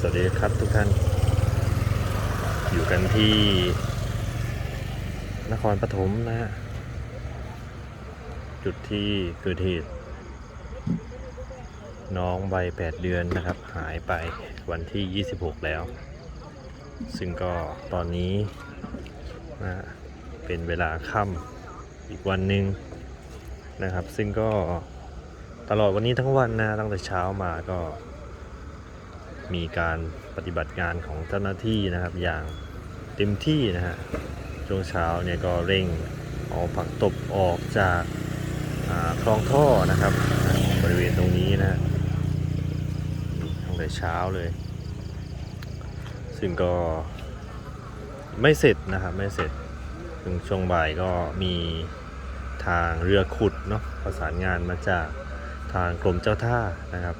สวัสดีครับทุกท่าน อยู่กันที่ นครปฐมนะฮะ จุดที่เกิดเหตุ น้องวัย8เดือนนะครับ หายไปวันที่ 26 แล้ว ซึ่งก็ตอนนี้นะฮะเป็นเวลาค่ำอีกวันหนึ่งนะครับ ซึ่งก็ตลอดวันนี้ทั้งวันนะตั้งแต่เช้ามาก็ มีการปฏิบัติงานของเจ้าหน้าที่นะครับ อย่างเต็มที่นะฮะช่วงเช้าเนี่ยก็เร่งเอาผักตบออกจากคลองท่อนะครับ บริเวณตรงนี้นะฮะตั้งแต่เช้าเลย ซึ่งก็ไม่เสร็จนะครับไม่เสร็จถึงช่วงบ่ายก็มีทางเรือขุดเนาะประสานงานมาจากทางกรมเจ้าท่านะครับ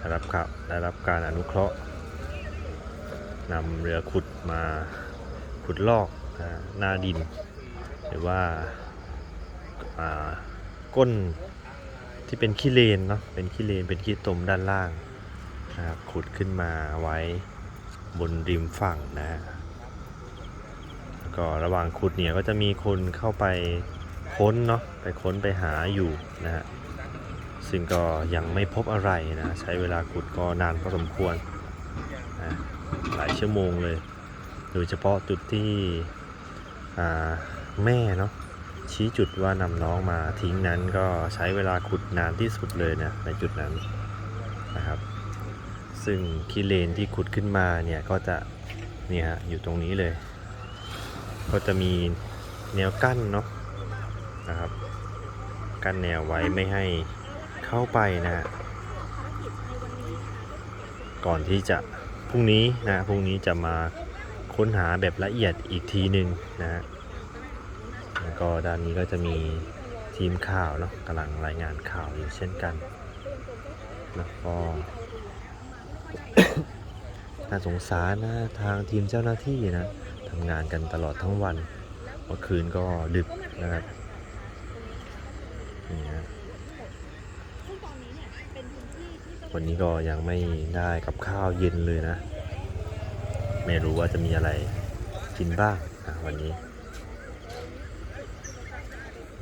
ได้รับได้รับการอนุเคราะห์นำเรือขุดมาขุดลอกนะหน้าดิน หรือว่าอ่าก้นที่เป็นขี้เลนเนาะเป็นขี้เลนเป็นขี้ตมด้านล่างนะครับขุดขึ้นมาไว้บนริมฝั่งนะฮะแล้วก็ระหว่างขุดเนี่ยก็จะมีคนเข้าไปค้นเนาะไปค้นไปหาอยู่นะฮะ ซึ่งก็ยังไม่พบอะไรนะ ใช้เวลาขุดก็นานพอสมควรนะหลายชั่วโมงเลย โดยเฉพาะจุดที่แม่เนาะชี้จุดว่านำน้องมาทิ้งนั้นก็ใช้เวลาขุดนานที่สุดเลยนะในจุดนั้นนะครับ ซึ่งขี้เลนที่ขุดขึ้นมาเนี่ยก็จะเนี่ยฮะอยู่ตรงนี้เลย ก็จะมีแนวกั้นเนาะนะครับกั้นแนวไว้ไม่ให้ เข้าไปนะฮะก่อนที่จะพรุ่งนี้นะพรุ่งนี้จะมาค้นหาแบบละเอียดอีกทีหนึ่งนะฮะแล้วก็ด้านนี้ก็จะมีทีมข่าวเนาะกำลังรายงานข่าวอยู่เช่นกัน แล้วก็น่าสงสารนะทางทีมเจ้าหน้าที่นะทำงานกันตลอดทั้งวันเมื่อคืนก็ดึกนะครับนี่ฮะ วันนี้ก็ยังไม่ได้กับข้าวเย็นเลยนะ ไม่รู้ว่าจะมีอะไรกินบ้างนะวันนี้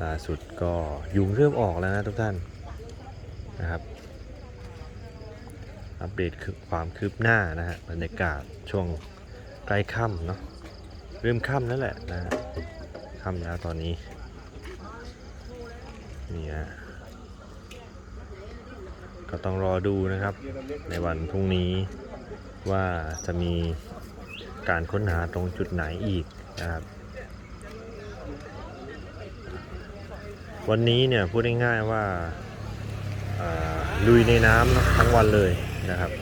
ล่าสุดก็ยุงเริ่มออกแล้วนะทุกท่านนะครับ อัปเดตคือความคืบหน้านะฮะบรรยากาศช่วงใกล้ค่ำเนาะเริ่มค่ำแล้วแหละนะค่ำแล้วตอนนี้นี่ฮะ ก็ต้องรอดูนะครับ ในวันพรุ่งนี้ว่าจะมีการค้นหาตรงจุดไหนอีกนะครับ วันนี้เนี่ยพูดง่ายๆว่าลุยในน้ำนะทั้งวันเลยนะครับ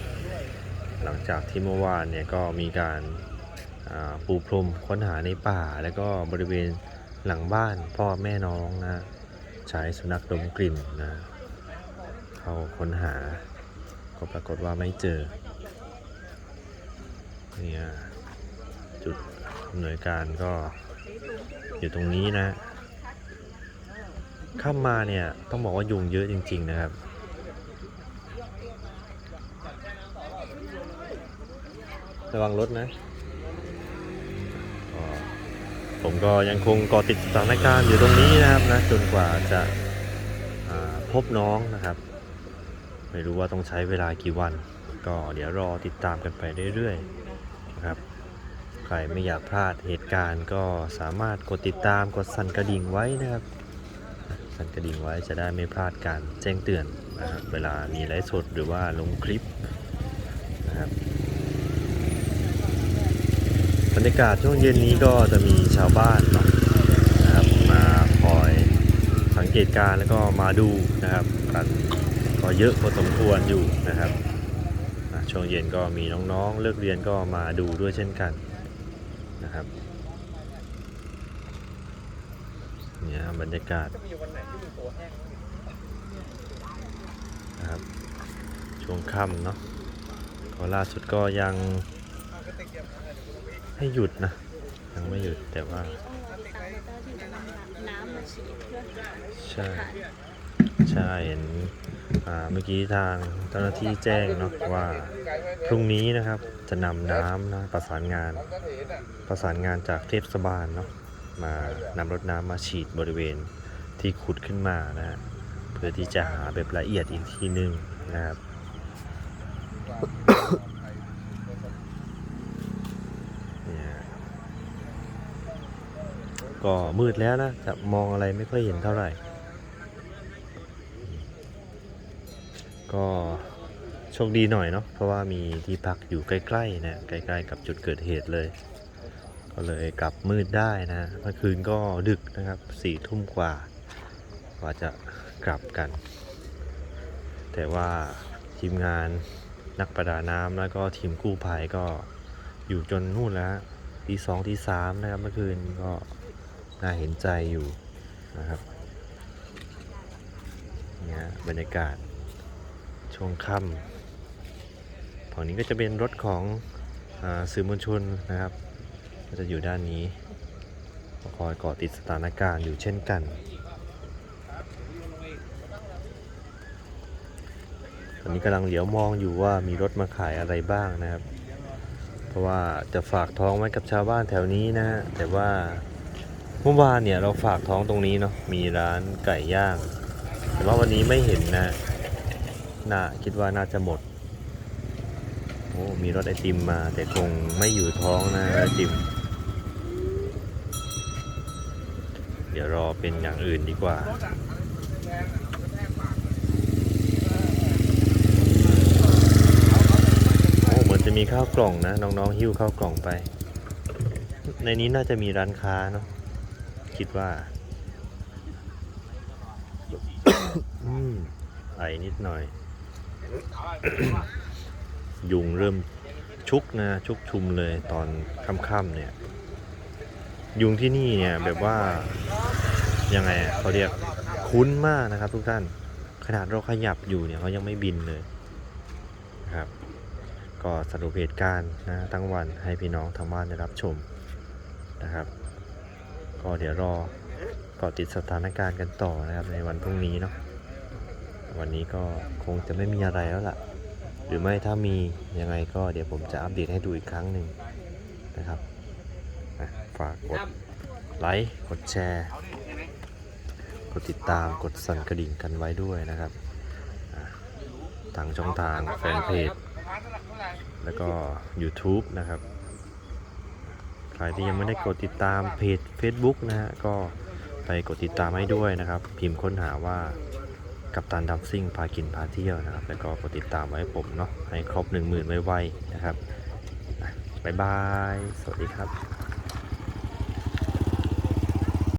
หลังจากที่เมื่อวานเนี่ยก็มีการปูพรมค้นหาในป่า แล้วก็บริเวณหลังบ้านพ่อแม่น้องนะใช้สุนัขดมกลิ่นนะ เข้าค้นหา ก็ปรากฏว่าไม่เจอเนี่ยจุดอำนวยการก็อยู่ตรงนี้นะข้ามมาเนี่ยต้องบอกว่ายุงเยอะจริง ๆ นะครับ ระวังรถนะผมก็ยังคงเกาะติดสถานการณ์อยู่ตรงนี้นะครับนะจนกว่าจะาพบน้องนะครับ ไม่รู้ว่าต้องใช้เวลากี่วัน ก็เดี๋ยวรอติดตามกันไปเรื่อยๆนะครับ ใครไม่อยากพลาดเหตุการณ์ก็สามารถกดติดตามกดสั่นกระดิ่งไว้นะครับ สั่นกระดิ่งไว้จะได้ไม่พลาดการแจ้งเตือนนะครับเวลามีไลฟ์สดหรือว่าลงคลิปนะครับบรรยากาศช่วงเย็นนี้ก็จะมีชาวบ้านเนาะนะครับมาคอยสังเกตการณ์แล้วก็มาดูนะครับกัน ก็เยอะพอสมควรอยู่นะครับช่วงเย็นก็มีน้องๆ เลิกเรียนก็มาดูด้วยเช่นกันนะครับเนี่ยบรรยากาศนะครับช่วงค่ำเนาะก็ล่าสุดก็ยังให้หยุดนะ ยังไม่หยุดแต่ว่าใช่ ใช่เห็น เมื่อกี้ทางเจ้าหน้าที่แจ้งเนาะว่าพรุ่งนี้นะครับจะนำน้ำนะประสานงาน ประสานงานจากเทศบาลเนาะมานำรถน้ำมาฉีดบริเวณที่ขุดขึ้นมานะฮะเพื่อที่จะหาแบบละเอียดอีกทีนึงนะครับเนี่ยก็มืดแล้วนะจะมองอะไรไม่ค่อยเห็นเท่าไหร่ ก็โชคดีหน่อยเนาะเพราะว่ามีที่พักอยู่ใกล้ๆนะใกล้ๆกับจุดเกิดเหตุเลย ก็เลยกลับมืดได้นะเมื่อคืนก็ดึกนะครับสี่ทุ่มกว่า กว่าจะกลับกัน แต่ว่าทีมงานนักประดาน้ำแล้วก็ทีมกู้ภัยก็อยู่จนนู่นแล้วฮะตีสองตีสามนะครับเมื่อคืนก็น่าเห็นใจอยู่นะครับเนี่ยบรรยากาศ ช่วงค่ำฝั่งนี้ก็จะเป็นรถของอสื่อมวลชนนะครับ ก็จะอยู่ด้านนี้คอยเกาะติดสถานการณ์อยู่เช่นกัน ตอนนี้กำลังเหลียวมองอยู่ว่ามีรถมาขายอะไรบ้างนะครับ เพราะว่าจะฝากท้องไว้กับชาวบ้านแถวนี้นะฮะ แต่ว่าเมื่อวานเนี่ยเราฝากท้องตรงนี้เนาะ มีร้านไก่ย่าง แต่ว่าวันนี้ไม่เห็นนะ น่าคิดว่าน่าจะหมด โอ้ มีรถไอติมมา แต่คงไม่อยู่ท้องนะไอติม เดี๋ยวรอเป็นอย่างอื่นดีกว่าโอ้เหมือนจะมีข้าวกล่องนะ น้องๆ หิ้วข้าวกล่องไป ในนี้น่าจะมีร้านค้าเนาะคิดว่าอืมไอนิดหน่อย ยุงเริ่มชุกนะชุกชุมเลยตอนค่ำๆเนี่ย ยุงที่นี่เนี่ยแบบว่ายังไงอะเขาเรียกคุ้นมากนะครับ ทุกท่านขนาดเราขยับอยู่เนี่ยเขายังไม่บินเลยนะครับ ก็สรุปเหตุการณ์นะทั้งวันให้พี่น้องทางบ้านได้รับชมนะครับ ก็เดี๋ยวรอเกาะติดสถานการณ์กันต่อนะครับในวันพรุ่งนี้เนาะ วันนี้ก็คงจะไม่มีอะไรแล้วล่ะ หรือไม่ถ้ามียังไงก็เดี๋ยวผมจะอัปเดตให้ดูอีกครั้งหนึ่งนะครับฝากกดไลค์กดแชร์ กดติดตามกดสั่นกระดิ่งกันไว้ด้วยนะครับทางช่องทางแฟนเพจแล้วก็ YouTube นะครับ ใครที่ยังไม่ได้กดติดตามเพจ Facebook นะฮะก็ไปกดติดตามให้ด้วยนะครับ พิมพ์ค้นหาว่า กับตันดัมซิ่งพากินพาเที่ยวนะครับ แล้วก็กดติดตามไว้ให้ผมเนาะให้ครบ 10,000ไวๆนะครับบ๊ายบาย สวัสดีครับ